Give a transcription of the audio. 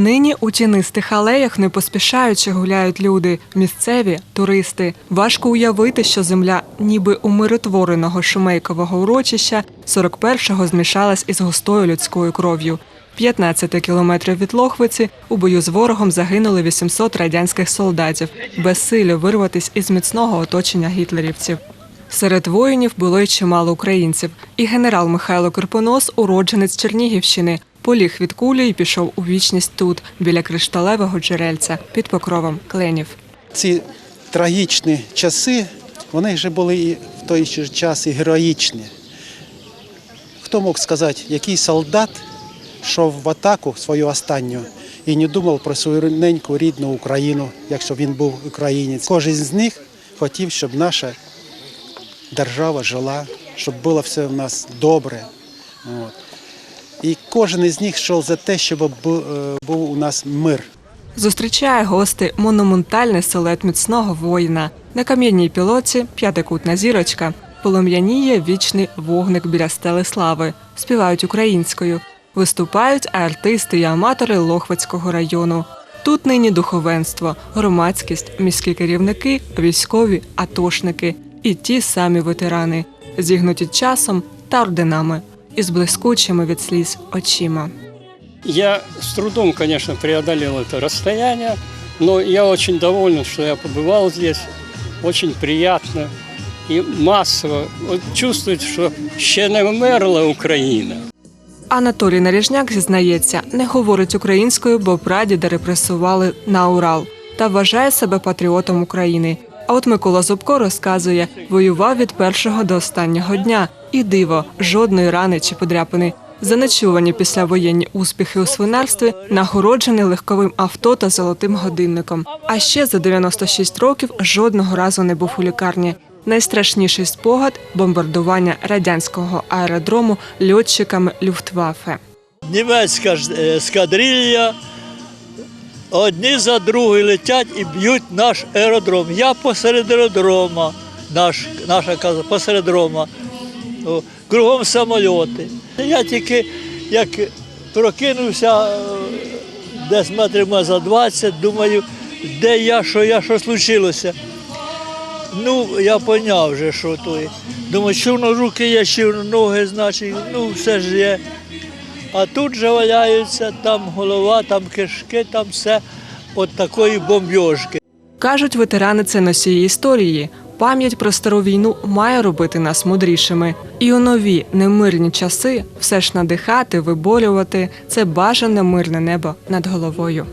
Нині у тінистих алеях не поспішаючи гуляють люди, місцеві туристи. Важко уявити, що земля, ніби умиротвореного шумейкового урочища, 41-го змішалась із густою людською кров'ю. 15 кілометрів від Лохвиці у бою з ворогом загинули 800 радянських солдатів, безсилю вирватись із міцного оточення гітлерівців. Серед воїнів було й чимало українців, і генерал Михайло Кирпонос, уродженець Чернігівщини, поліг від кулі і пішов у вічність тут, біля кришталевого джерельця, під покровом кленів. ці трагічні часи, вони вже були і в той же час і героїчні. Хто мог сказати, який солдат йшов в атаку свою останню і не думав про свою неньку рідну Україну, якщо він був українець. Кожен з них хотів, щоб наша держава жила, щоб було все в нас добре. От. І кожен із них йшов за те, щоб е, був у нас мир. Зустрічає гости монументальний силует міцного воїна. На кам'яній пілоці п'ятикутна зірочка. Полум'яніє вічний вогник біля стели слави. Співають українською. Виступають артисти і аматори Лохвицького району. Тут нині духовенство, громадськість, міські керівники, військові, атошники і ті самі ветерани, зігнуті часом та орденами, із блискучими від сліз очима. Я с трудом, конечно, преодолел это расстояние, но я очень доволен, что я побывал здесь. Очень приятно и массово. Вот що ще не вмерла Україна. Анатолій Наріжняк зізнається, не говорить українською, бо прадіда репресували на Урал та вважає себе патріотом України. А от Микола Зубко розказує, воював від першого до останнього дня. І диво, жодної рани чи подряпини. Заночувані післявоєнні успіхи у свинарстві, нагороджений легковим авто та золотим годинником. А ще за 96 років жодного разу не був у лікарні. Найстрашніший спогад бомбардування радянського аеродрому льотчиками Люфтваффе. німецька е, ескадрилья одні за другою летять і б'ють наш аеродром. Я посеред аеродрома, наш, наша каза посеред аеродрома. Кругом самольоти. Я тільки як прокинувся е, десь метрів за 20, думаю, де я, що я, що случилося. Ну, я поняв вже, що то. є. Думаю, що воно руки є, що воно ноги, значить, ну все ж є. А тут же валяються, там голова, там кишки, там все от такої бомбьошки. Кажуть, ветерани це носії історії. Пам'ять про стару війну має робити нас мудрішими. І у нові немирні часи все ж надихати, виборювати це бажане мирне небо над головою.